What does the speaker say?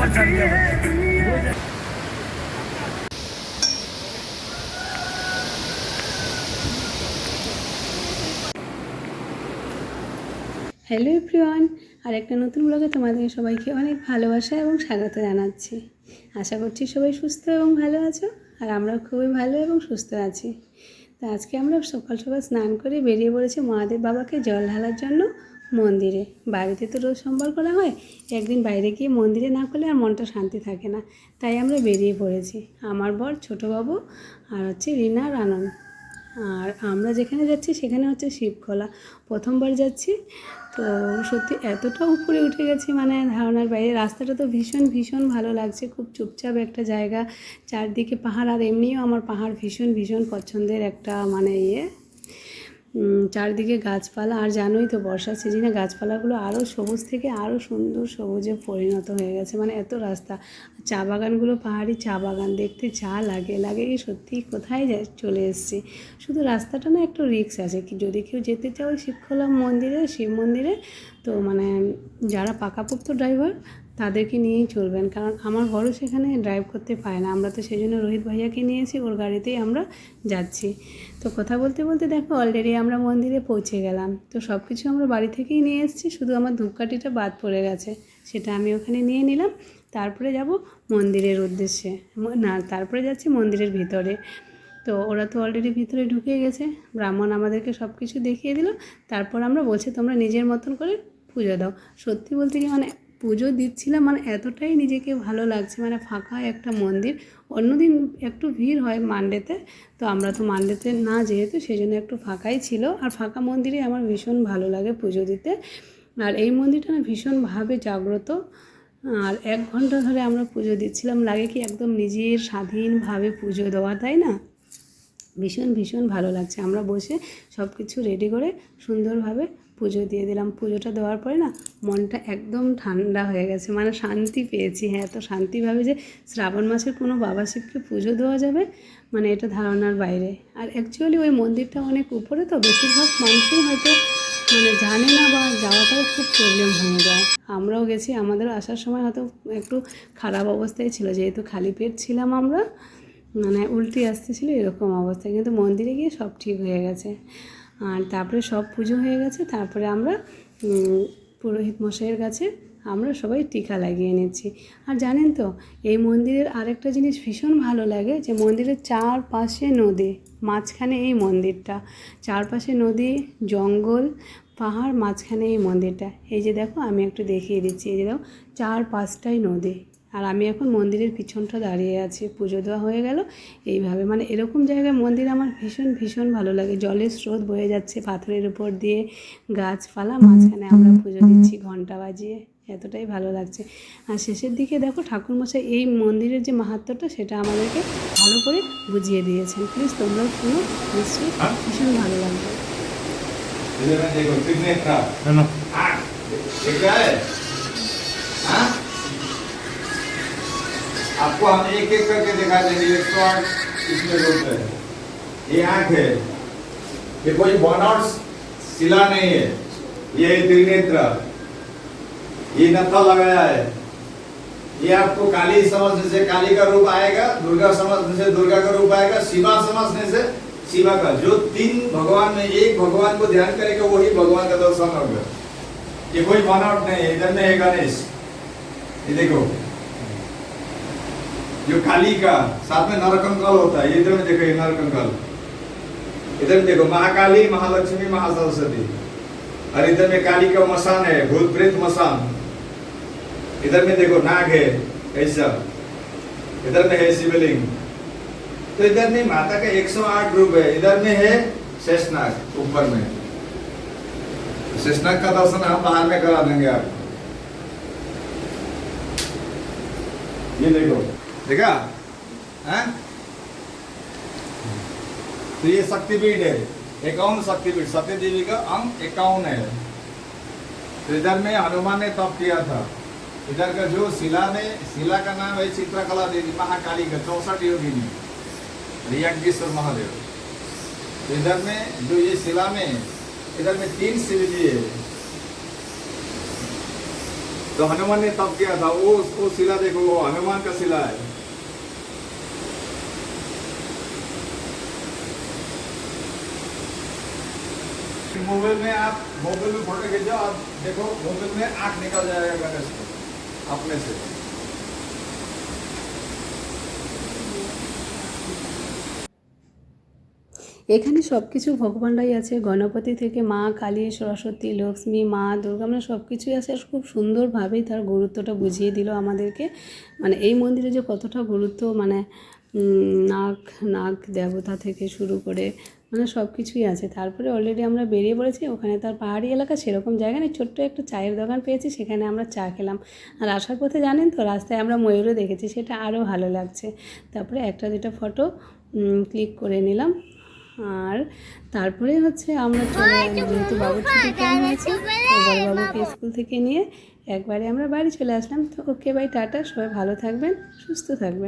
Hello everyone আর একটা নতুন ব্লগে তোমাদের সবাইকে অনেক ভালোবাসা এবং স্বাগত জানাচ্ছি। আশা করছি সবাই সুস্থ এবং ভালো আছো, আর আমরাও খুবই ভালো এবং সুস্থ আছি। তো আজকে আমরা সকাল সকাল স্নান করে বেরিয়ে পড়েছি মহাদেব বাবাকে জল ঢালার জন্য। মন্দিরে। বাড়িতে তো রোজ সোমবার করা হয়, একদিন বাইরে গিয়ে মন্দিরে না করলে আর মনটা শান্তি থাকে না। তাই আমরা বেরিয়ে পড়েছি। আমার বর, ছোটো বাবু আর হচ্ছে রিনা আর আনন্দ। আর আমরা যেখানে যাচ্ছি সেখানে হচ্ছে শিবখোলা। প্রথমবার যাচ্ছি, তো সত্যি এতটা উপরে উঠে গেছি মানে ধারণার বাইরে। রাস্তাটা তো ভীষণ ভীষণ ভালো লাগছে। খুব চুপচাপ একটা জায়গা। চারদিকে পাহাড় আর এমনিও আমার পাহাড় ভীষণ ভীষণ পছন্দের একটা মানে ইয়ে। চারদিকে গাছপালা, আর জানোই তো বর্ষার সিজনে গাছপালাগুলো আরও সবুজ থেকে আরও সুন্দর সবুজে পরিণত হয়ে গেছে। মানে এত রাস্তা। চা বাগানগুলো পাহাড়ি চা বাগান, দেখতে চা লাগে লাগে। কি সত্যি কোথায় যা চলে এসেছি। শুধু রাস্তাটা না, একটু রিক্স আছে। কি যদি কেউ যেতে চাও শিবখোলা মন্দিরে, শিব মন্দিরে, তো মানে যারা পাকাপোক্ত ড্রাইভার তাদেরকে নিয়েই চলবেন। কারণ আমার বড় সেখানে ড্রাইভ করতে পারে না। আমরা তো সেই জন্য রোহিত ভাইয়াকে নিয়েছি, ওর গাড়িতেই আমরা যাচ্ছি। তো কথা বলতে বলতে দেখো অলরেডি আমরা মন্দিরে পৌঁছে গেলাম। তো সব কিছু আমরা বাড়ি থেকেই নিয়ে এসেছি, শুধু আমার ধূপকাঠিটা বাদ পড়ে গেছে। সেটা আমি ওখানে নিয়ে নিলাম, তারপরে যাব মন্দিরের উদ্দেশ্যে। না, তারপরে যাচ্ছি মন্দিরের ভিতরে। তো ওরা তো অলরেডি ভিতরে ঢুকে গেছে। ব্রাহ্মণ আমাদেরকে সব কিছু দেখিয়ে দিল। তারপর আমরা বলছি, তোমরা নিজের মতন করে পুজো দাও। সত্যি বলতে কি মানে পুজো দিচ্ছিলাম মানে এতটাই নিজেকে ভালো লাগছে মানে ফাঁকা একটা মন্দির। অন্যদিন একটু ভিড় হয় মানডেতে, তো আমরা তো মানডেতে না যেহেতু সেই জন্য একটু ফাঁকাই ছিল। আর ফাঁকা মন্দিরে আমার ভীষণ ভালো লাগে পুজো দিতে। আর এই মন্দিরটা না ভীষণভাবে জাগ্রত। আর এক ঘণ্টা ধরে আমরা পুজো দিচ্ছিলাম, লাগে কি একদম নিজের স্বাধীনভাবে পুজো দেওয়া, তাই না? ভীষণ ভীষণ ভালো লাগছে। আমরা বসে সব কিছু রেডি করে সুন্দরভাবে পুজো দিয়ে দিলাম। পুজোটা দেওয়ার পরে না, মনটা একদম ঠান্ডা হয়ে গেছে। মানে শান্তি পেয়েছি। হ্যাঁ এত শান্তিভাবে যে শ্রাবণ মাসের কোনো বাবা শিবকে পুজো দেওয়া যাবে মানে এটা ধারণার বাইরে। আর অ্যাকচুয়ালি ওই মন্দিরটা অনেক উপরে তো, বেশিরভাগ মানুষই হয়তো মানে জানে না বা যাওয়াটাও খুব প্রবলেম হয়ে যায়। আমরাও গেছি আমাদের আসার সময় হয়তো একটু খারাপ অবস্থায় ছিল। যেহেতু খালি পেট ছিলাম আমরা মানে উল্টে আসতেছিল এরকম অবস্থায় কিন্তু মন্দিরে গিয়ে সব ঠিক হয়ে গেছে। আর তারপরে সব পুজো হয়ে গেছে, তারপরে আমরা পুরোহিত মশাইয়ের কাছে আমরা সবাই টিকা লাগিয়ে নিচ্ছি। আর জানেন তো, এই মন্দিরের আরেকটা জিনিস ভীষণ ভালো লাগে যে মন্দিরের চারপাশে নদী, মাঝখানে এই মন্দিরটা, চারপাশে নদী, জঙ্গল, পাহাড় মাঝখানে এই মন্দিরটা। এই যে দেখো, আমি একটু দেখিয়ে দিচ্ছি, এই যে দেখো, চার পাঁচটাই নদী। আর আমি এখন মন্দিরের পিছনটা দাঁড়িয়ে আছি পুজো দেওয়া হয়ে গেল। এইভাবে মানে এরকম জায়গায় মন্দির আমার ভীষণ ভীষণ ভালো লাগে। জলের স্রোত বয়ে যাচ্ছে পাথরের উপর দিয়ে গাছপালা মাঝখানে আমরা পুজো দিচ্ছি ঘণ্টা বাজিয়ে এতটাই ভালো লাগছে। আর শেষের দিকে দেখো ঠাকুরমশাই এই মন্দিরের যে মাহাত্ম্যটা সেটা আমাদেরকে ভালো করে বুঝিয়ে দিয়েছেন। প্লিজ তোমরাও শুনো নিশ্চয়ই ভীষণ ভালো লাগবে। आपको हम एक एक करके दिखा देंगे एक सौ आठ इसमें रूप है। ये आँख है। ये कोई बनावट शिला नहीं है। ये त्रिनेत्र। ये नत्था लगाया है। ये आपको काली समझने से काली का रूप आएगा, दुर्गा समझने से दुर्गा का रूप आएगा, शिवा समझने से शिवा का। जो तीन भगवान में एक भगवान को ध्यान करेगा, वही भगवान का दर्शन होगा। ये कोई बनावट नहीं है। इधर में है गणेश। ये देखो। जो काली का, साथ में नरकंकाल होता है इधर में देखो, ये नरकंकाल इधर में देखो, महाकाली, महालक्ष्मी, महासरस्वती। और इधर में काली का मसान है भूत प्रेत मसान। इधर में देखो, नाग है, ऐसा। इधर में है शिवलिंग। तो इधर में माता का 108 रूप है। इधर में है शेषनाग, ऊपर में। शेषनाग का दर्शन हम बाहर में करा देंगे आपको ये देखो। देखा? हैं? तो ये शक्तिपीठ है। इक्यावन शक्तिपीठ सत्य देवी का अंग इक्यावन है। तो इधर में हनुमान ने तप किया था। इधर का जो शिला में शिला का नाम है चित्रकला देवी, महाकाली का चौसठ योगी योगिनी रियज्ञेश्वर महादेव। तो इधर में जो ये शिला में, इधर में तीन शिव जी है। तो हनुमान ने तब किया था। वो वो शिला देखो, वो हनुमान का शिला है। मोबाइल में आप मोबाइल में फोटो खींचो आप देखो मोबाइल में आंख निकल जाएगा गणेश को अपने से এখানে সব কিছু ভগবানরাই আছে গণপতি থেকে মা কালী সরস্বতী লক্ষ্মী মা দুর্গা মানে সব কিছুই আছে আর খুব সুন্দরভাবেই তার গুরুত্বটা বুঝিয়ে দিল আমাদেরকে মানে এই মন্দিরে যে কতটা গুরুত্ব মানে উম, নাগ নাগ দেবতা থেকে শুরু করে মানে সব কিছুই আছে। তারপরে অলরেডি আমরা বেরিয়ে পড়েছি ওখানে তার পাহাড়ি এলাকা সেরকম জায়গা নেই ছোট্ট একটা চায়ের দোকান পেয়েছি সেখানে আমরা চা খেলাম। আর আসার পথে জানেন তো রাস্তায় আমরা ময়ূরও দেখেছি সেটা আরও ভালো লাগছে। তারপরে একটা দুটো ফটো ক্লিক করে নিলাম। আর তারপরে হচ্ছে আমরা চলে যেহেতু বাবুর ছুটি টাইম হয়েছে বাবুকে স্কুল থেকে নিয়ে একবারে আমরা বাড়ি চলে আসলাম। তো ওকে বাই টাটা সবাই ভালো থাকবেন সুস্থ থাকবেন।